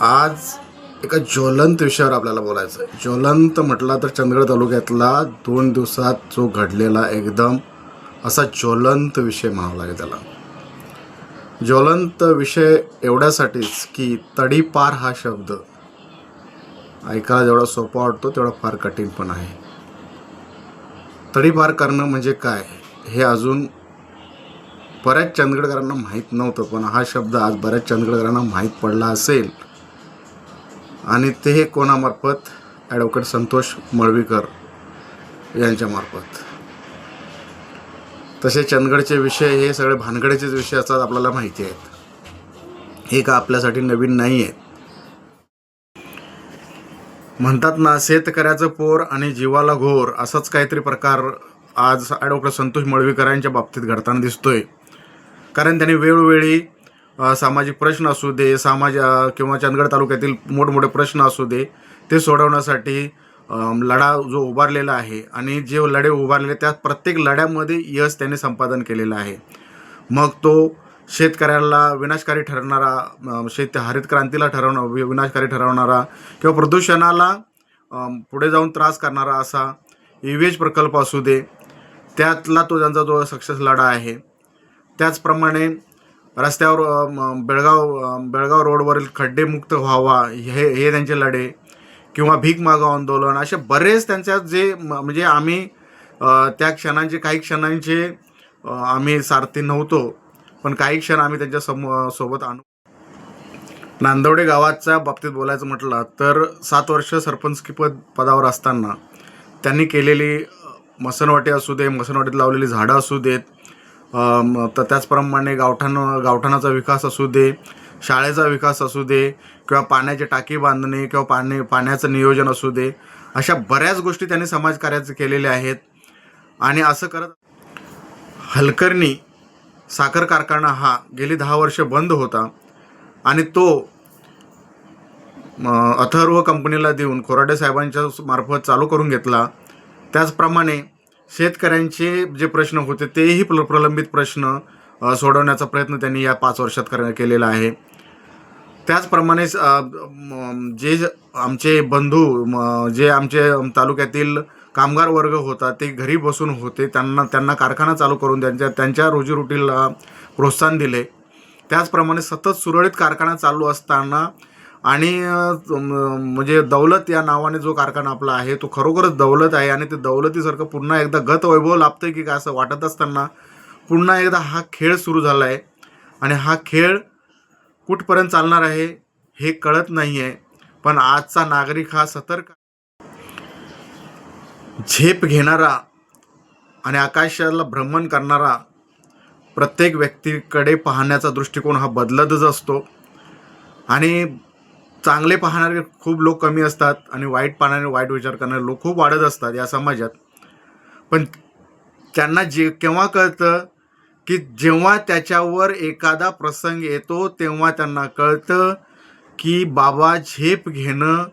आज एका ज्वलंत विषयावर आपल्याला बोलायचं आहे ज्वलंत म्हटला तर चंदगड तालुक्यातला दोन दिवसात जो घडलेला एकदम असा ज्वलंत विषय म्हणावा लागेल त्याला. ज्वलंत विषय एवढ्यासाठीच की तडीपार हा शब्द ऐकायला जेवढा सोपा वाटतो तेवढा फार कठीण पण आहे. तडीपार करणं म्हणजे काय हे अजून बऱ्याच चंदगडकरांना माहीत नव्हतं पण हा शब्द आज बऱ्याच चंदगडकरांना माहीत पडला असेल. आणि ते हे कोणामार्फत ॲडव्होकेट संतोष मळवीकर यांच्यामार्फत. तसे चंदगडचे विषय हे सगळे भानगडीचेच विषय असतात आपल्याला माहिती आहेत. हे का आपल्यासाठी नवीन नाही आहेत? म्हणतात ना शेतकऱ्याचं पोर आणि जीवाला घोर असाच काहीतरी प्रकार आज ॲडव्होकेट संतोष मळवीकरांच्या बाबतीत घडताना दिसतोय. कारण त्यांनी वेळोवेळी सामाजिक प्रश्न असू दे समाज किंवा चंदगड तालुक्यातील मोठमोठे प्रश्न असू दे ते सोडवण्यासाठी लढा जो उभारलेला आहे आणि जे लढे उभारलेले त्या प्रत्येक लढ्यामध्ये यश त्यांनी संपादन केलेलं आहे. मग तो शेतकऱ्याला विनाशकारी ठरणारा शेत हरित क्रांतीला ठरवणं वि- विनाशकारी ठरवणारा किंवा प्रदूषणाला पुढे जाऊन त्रास करणारा असा इवेज प्रकल्प असू दे त्यातला तो त्यांचा जो सक्सेस लढा आहे. त्याचप्रमाणे रस्त्यावर म, बेळगाव बेळगाव रोडवरील खड्डेमुक्त व्हावा हे हे त्यांचे लढे किंवा भीक मागाव आंदोलन असे बरेच त्यांच्या जे म- म्हणजे आम्ही त्या क्षणांचे काही क्षणांचे आम्ही सारथी नव्हतो पण काही क्षण आम्ही त्यांच्या समो सोबत आणू. नांदवडे गावाच्या बाबतीत बोलायचं म्हटलं तर सात वर्ष सरपंच पद पदावर असताना त्यांनी केलेली मसनवाटी असू दे मसनवाटीत लावलेली झाडं असू देत तर त्याचप्रमाणे गावठाण गावठाणाचा विकास असू दे शाळेचा विकास असू दे किंवा पाण्याची टाकी बांधणे किंवा पाणी पाण्याचं नियोजन असू दे अशा बऱ्याच गोष्टी त्यांनी समाजकार्याचं केलेल्या आहेत. आणि असं करत हलकर्णी साखर कारखाना हा गेली दहा वर्ष बंद होता. आणि तो अथर्व कंपनीला देऊन खोराडे साहेबांच्या मार्फत चालू करून घेतला. त्याचप्रमाणे शेतकऱ्यांचे जे प्रश्न होते तेही प्र प्रलंबित प्रश्न सोडवण्याचा प्रयत्न त्यांनी या पाच वर्षात कर केलेला आहे. त्याचप्रमाणे जे ज- आमचे बंधू जे आमचे तालुक्यातील कामगार वर्ग होता ते घरी बसून होते त्यांना त्यांना कारखाना चालू करून त्यांच्या त्यांच्या रोजीरोटीला प्रोत्साहन दिले. त्याचप्रमाणे सतत सुरळीत कारखाना चालू असताना आणि म्हणजे दौलत या नावाने जो कारखाना आपला आहे तो खरोखरच दौलत आहे आणि ते दौलतीसारखं पुन्हा एकदा गत वैभव लाभतं की काय असं वाटत असताना पुन्हा एकदा हा खेळ सुरू झाला आहे आणि हा खेळ कुठपर्यंत चालणार आहे हे कळत नाही आहे पण आजचा नागरिक हा सतर्क झेप घेणारा आणि आकाशाला भ्रमण करणारा प्रत्येक व्यक्तीकडे पाहण्याचा दृष्टिकोन हा बदलतच असतो. आणि चांगले पाहणारे खूप लोक कमी असतात आणि वाईट पाहणारे वाईट विचार करणारे लोक खूप वाढत असतात या समाजात. पण त्यांना जे केव्हा कळतं की जेव्हा त्याच्यावर एखादा प्रसंग येतो तेव्हा त्यांना कळतं की बाबा झेप घेणं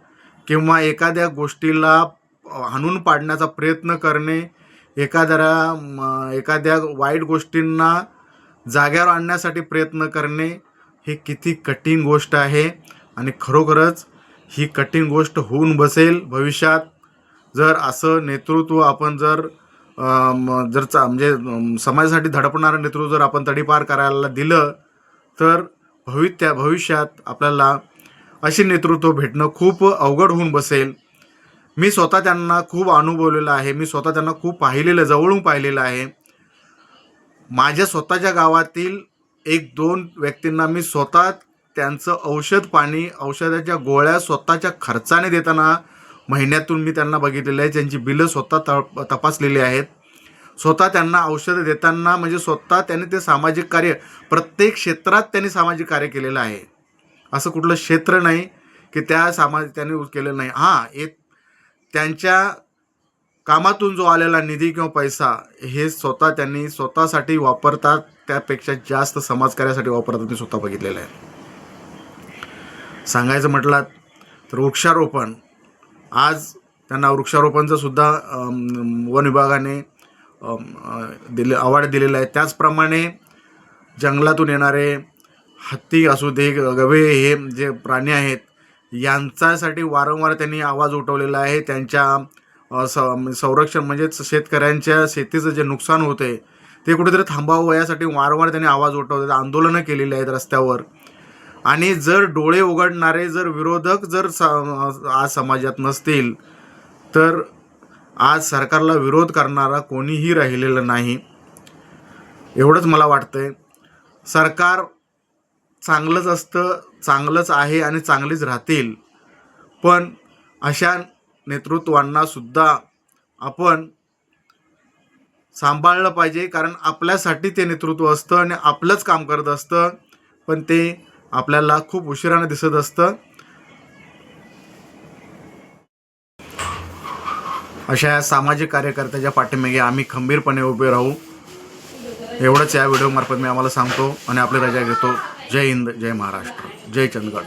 किंवा एखाद्या गोष्टीला हाणून पाडण्याचा प्रयत्न करणे एखाद्या एखाद्या वाईट गोष्टींना जाग्यावर आणण्यासाठी प्रयत्न करणे हे किती कठीण गोष्ट आहे. आणि खरोखरच ही कठीण गोष्ट होऊन बसेल भविष्यात. जर असं नेतृत्व आपण जर जर चा म्हणजे समाजासाठी धडपणारं नेतृत्व जर आपण तडीपार करायला दिलं तर भवि त्या भविष्यात आपल्याला असे नेतृत्व भेटणं खूप अवघड होऊन बसेल. मी स्वतः त्यांना खूप अनुभवलेलं आहे. मी स्वतः त्यांना खूप पाहिलेलं जवळून पाहिलेलं आहे. माझ्या स्वतःच्या गावातील एक दोन व्यक्तींना मी स्वतः त्यांचं औषध पाणी औषधाच्या गोळ्या स्वतःच्या खर्चाने देताना महिन्यातून मी त्यांना बघितलेलं आहे. त्यांची बिलं स्वतः त तपासलेली आहेत. स्वतः त्यांना औषधं देताना म्हणजे स्वतः त्यांनी ते सामाजिक कार्य प्रत्येक क्षेत्रात त्यांनी सामाजिक कार्य केलेलं आहे. असं कुठलं क्षेत्र नाही की त्या सामाज त्यांनी केलेलं नाही. हां एक त्यांच्या कामातून जो आलेला निधी किंवा पैसा हे स्वतः त्यांनी स्वतःसाठी वापरतात. त्यापेक्षा जास्त समाजकार्यासाठी वापरतात मी स्वतः बघितलेलं आहे. सांगायचं म्हटलात तर वृक्षारोपण. आज त्यांना वृक्षारोपणचं सुद्धा वन विभागाने दिले अवॉर्ड दिलेलं आहे. त्याचप्रमाणे जंगलातून येणारे हत्ती असू दे गवे हे जे प्राणी आहेत यांच्यासाठी वारंवार त्यांनी आवाज उठवलेला आहे. त्यांच्या स संरक्षण म्हणजेच शेतकऱ्यांच्या शेतीचं जे नुकसान होते ते कुठेतरी थांबावं यासाठी वारंवार त्यांनी आवाज उठवले आंदोलनं केलेली आहेत रस्त्यावर. आणि जर डोळे उघडणारे जर विरोधक जर स आज समाजात नसतील तर आज सरकारला विरोध करणारा कोणीही राहिलेलं नाही. एवढंच मला वाटतंय. सरकार चांगलंच असतं चांगलंच आहे आणि चांगलीच राहतील. पण अशा नेतृत्वांनासुद्धा आपण सांभाळलं पाहिजे कारण आपल्यासाठी ते नेतृत्व असतं आणि आपलंच काम करत असतं. पण ते आपल्याला खूप उशिराने दिसत असतं. अशा या सामाजिक कार्यकर्त्याच्या पाठीमागे आम्ही खंबीरपणे उभे राहू. एवढंच या व्हिडिओमार्फत मी आम्हाला सांगतो आणि आपली रजा घेतो. जय हिंद जय महाराष्ट्र जय चंदगड.